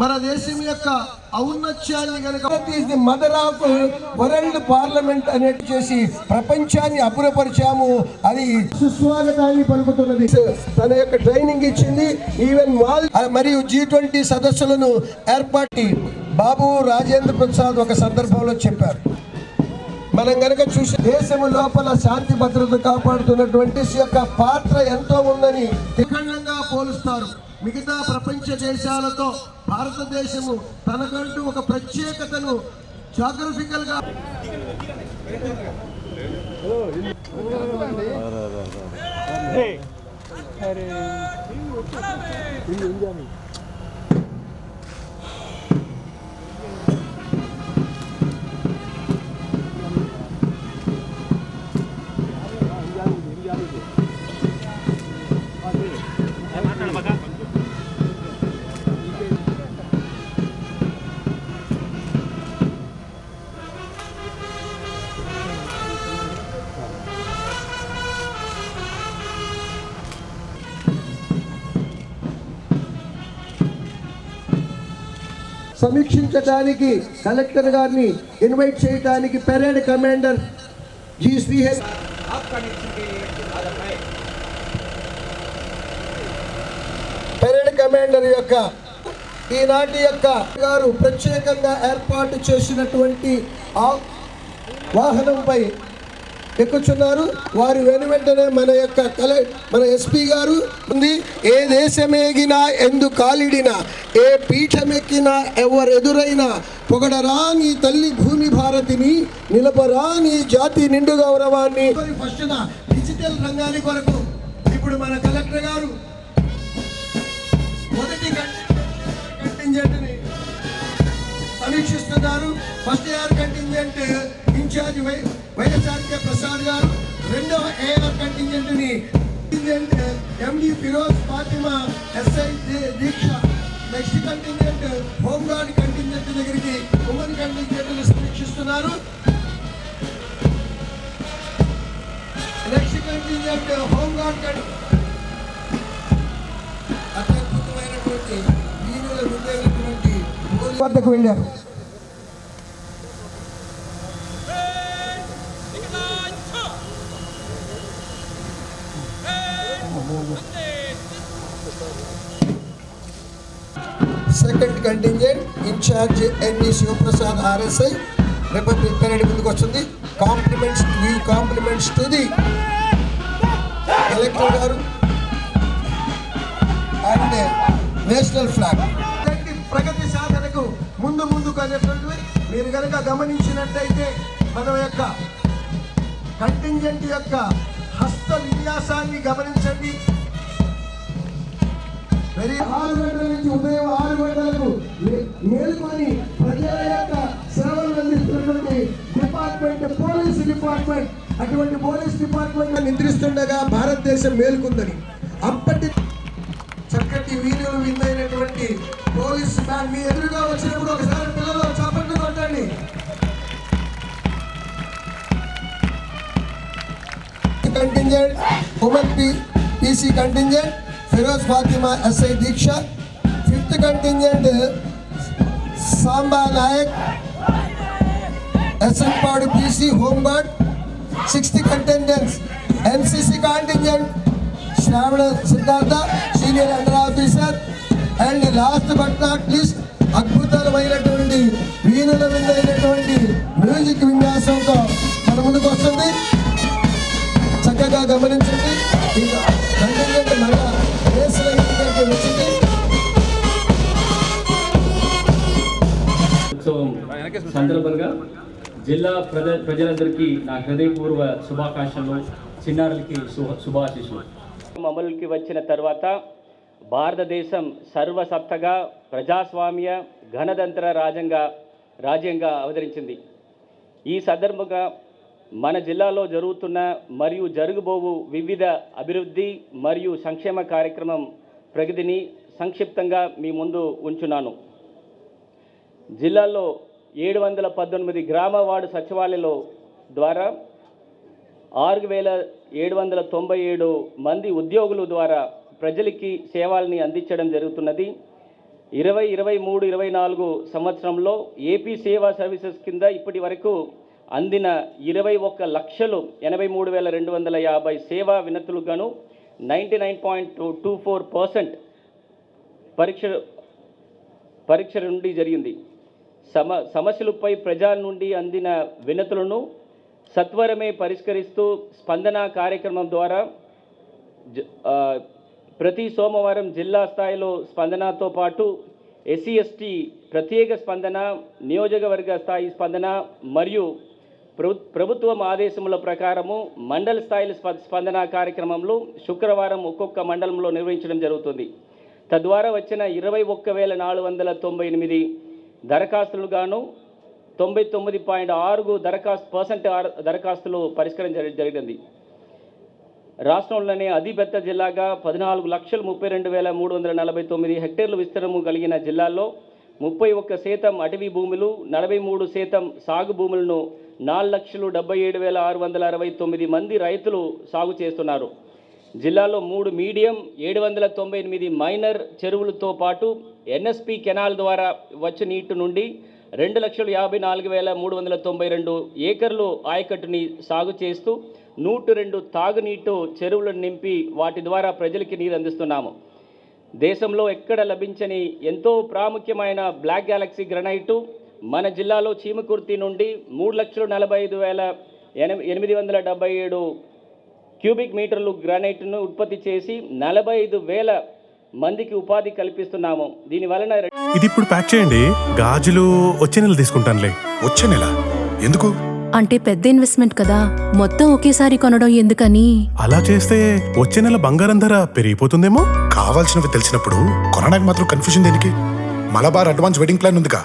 మన దేశం యొక్క ఔన్నత్యాన్ని కనుక the mother of world parliament అనేది చేసి ప్రపంచాన్ని అపురపరిచాము. అది సుస్వాగతాన్ని పలుకుతున్నది. తన యొక్క ట్రైనింగ్ ఇచ్చింది. ఈవెన్ మాల్ మరియు జీ ట్వంటీ సదస్సులను ఏర్పాటు బాబు రాజేంద్ర ప్రసాద్ ఒక సందర్భంలో చెప్పారు. మనం గనక చూసి దేశము లోపల శాంతి భద్రత కాపాడుతున్నటువంటి యొక్క పాత్ర ఎంతో ఉందని విఖండంగా పోలుస్తారు. మిగతా ప్రపంచ దేశాలతో భారతదేశము తనకంటూ ఒక ప్రత్యేకతను జాగ్రఫికల్గా సమీక్షించడానికి కలెక్టర్ గారిని ఇన్వైట్ చేయడానికి parade commander G Srihari parade commander యొక్క ఈనాటి యొక్క గారు ప్రత్యేకంగా ఏర్పాటు చేసినటువంటి వాహనంపై ఎక్కుచున్నారు వారి వెను వెంటనే మన యొక్క కల మన ఎస్పీ గారు ఉంది. ఏ దేశమేగినా ఎందు కాలిడినా ఏ పీఠమెక్కినా ఎవరెదురైనా పొగడరా నీ తల్లి భూమి భారతిని నిలపరా నీ జాతి నిండు గౌరవాన్ని. ఫస్ట్ డిజిటల్ రంగాన్ని కొరకు ఇప్పుడు మన కలెక్టర్ గారు మొదటి contingent సమీక్షిస్తున్నారు. First year contingent incharge Y YSR K Prasad గారు రెండవ AR కంటింజెంట్ని contingent MD Firoz Fatima SI Deeksha. Next contingent home guard contingent దగ్గరికి ఉమెన్ కంటింజెంట్ సమీక్షిస్తున్నారు. నెక్స్ట్ కంటింజెంట్ హోమ్ గార్డ్ అత్యద్భుతమైనటువంటి వీరుల విందైనటువంటి వద్దకు వెళ్ళారు. Second contingent incharge NV Sivaprasad RSI. Republic parade ముందుకు వస్తుంది. Compliments give compliments to the collector గారు. And national flag. ప్రగతి సాధనకు ముందు ముందుకు అనేటువంటివి మీరు కనుక గమనించినట్టయితే మన యొక్క కంటింజెంట్ యొక్క హస్త విన్యాసాన్ని గమనించండి. వెరీ ఆరు గంటల నుంచి ఉదయం అటువంటి పోలీస్ డిపార్ట్మెంట్ నిద్రిస్తుండగా భారతదేశం మేలుకుందని. అప్పటి చక్కటి వీరులు విందైనటువంటి పోలీస్ మ్యాన్ మీ ఎదురుగా వచ్చినప్పుడు ఒకసారి పిల్లలు చప్పట్లు కొట్టండి. Contingent women P PC contingent Firoz Fatima SI Deeksha fifth contingent Samba Nayak ఎస్ఎన్పాడు PC home guard sixth contingents NCC contingent Shravana Siddhartha senior under officer and last but not least అద్భుతమైనటువంటి వీణుల విందైనటువంటి music విన్యాసంతో మన ముందుకు వస్తుంది. చక్కగా గమనించండి. వచ్చింది సందర్భంగా జిల్లా ప్రజ ప్రజలందరికీ నా హృదయపూర్వ శుభాకాంక్షలు చిన్నారులకి శుభ అమలుకి వచ్చిన తర్వాత భారతదేశం సర్వసత్తగా ప్రజాస్వామ్య గణతంత్ర రాజ్యంగా రాజ్యంగా అవతరించింది. ఈ సందర్భంగా మన జిల్లాలో జరుగుతున్న మరియు జరుగుబోవు వివిధ అభివృద్ధి మరియు సంక్షేమ కార్యక్రమం ప్రగతిని సంక్షిప్తంగా మీ ముందు ఉంచున్నాను. జిల్లాలో ఏడు వందల పద్దెనిమిది గ్రామ వార్డు సచివాలయాల ద్వారా ఆరు వేల ఏడు వందల తొంభై ఏడు మంది ఉద్యోగుల ద్వారా ప్రజలకి సేవల్ని అందించడం జరుగుతున్నది. ఇరవై ఇరవై మూడు ఇరవై నాలుగు సంవత్సరంలో ఏపీ సేవా సర్వీసెస్ కింద ఇప్పటి వరకు అందిన ఇరవై ఒక్క లక్షలు ఎనభై మూడు వేల రెండు వందల యాభై సేవా వినతులకు గాను ninety nine point two two four percent పరీక్ష పరీక్ష నుండి జరిగింది. సమ సమస్యలపై ప్రజల నుండి అందిన వినతులను సత్వరమే పరిష్కరిస్తూ స్పందన కార్యక్రమం ద్వారా జ- ప్రతి సోమవారం జిల్లా స్థాయిలో స్పందనతో పాటు ఎస్సీ ఎస్టీ ప్రత్యేక స్పందన నియోజకవర్గ స్థాయి స్పందన మరియు ప్రభుత్వం ఆదేశముల ప్రకారము మండల స్థాయిల స్ప- స్పందన కార్యక్రమంలో శుక్రవారం ఒక్కొక్క మండలంలో నిర్వహించడం జరుగుతుంది. తద్వారా వచ్చిన ఇరవై ఒక్క వేల నాలుగు వందల తొంభై ఎనిమిది దరఖాస్తులు గాను తొంభై తొమ్మిది పాయింట్ ఆరుగు దరఖాస్తు పర్సెంట్ దరఖాస్తులు పరిష్కరించ జరిగింది. రాష్ట్రంలోనే అతిపెద్ద జిల్లాగా పద్నాలుగు లక్షల ముప్పై రెండు వేల మూడు వందల నలభై తొమ్మిది హెక్టేర్లు విస్తీర్ణము కలిగిన జిల్లాల్లో ముప్పై ఒక్క శాతం అటవీ భూములు నలభై మూడు శాతం సాగు భూములను నాలుగు లక్షలు డెబ్బై ఏడు వేల ఆరు వందల అరవై తొమ్మిది మంది రైతులు సాగు చేస్తున్నారు. జిల్లాలో మూడు మీడియం ఏడు వందల తొంభై ఎనిమిది మైనర్ చెరువులతో పాటు ఎన్ఎస్పి కెనాల్ ద్వారా వచ్చే నీటి నుండి రెండు లక్షల యాభై నాలుగు వేల మూడు వందల తొంభై రెండు ఏకర్లు ఆయకట్టుని సాగు చేస్తూ నూట రెండు తాగునీటు చెరువులను నింపి వాటి ద్వారా ప్రజలకి నీరు అందిస్తున్నాము. దేశంలో ఎక్కడ లభించని ఎంతో ప్రాముఖ్యమైన బ్లాక్ గ్యాలక్సీ గ్రనైటు మన జిల్లాలో చీమకుర్తి నుండి మూడు లక్షల నలభై ఐదు వేల ఎనిమిది వందల డెబ్బై ఏడు క్యూబిక్ మీటర్లు గ్రానైట్ను ఉత్పత్తి చేసి నలభై ఐదు వేల మందికి ఉపాధి కల్పిస్తున్నాము. దీని వలన ఇది ఇప్పుడు ప్యాక్ చేయండి. గాజులు వచ్చే నెల తీసుకుంటానులే. వచ్చే నెల? ఎందుకు? అంటే పెద్ద ఇన్వెస్ట్మెంట్ కదా. మొత్తం ఒకేసారి కొనడం ఎందుకని? అలా చేస్తే వచ్చే నెల బంగారం ధర పెరిగిపోతుందేమో? కావాల్సినవి తెలిసినప్పుడు కొనడానికి మాత్రం కన్ఫ్యూజన్ దేనికి? మలబార్ అడ్వాన్స్ వెడ్డింగ్ ప్లాన్ ఉందిగా.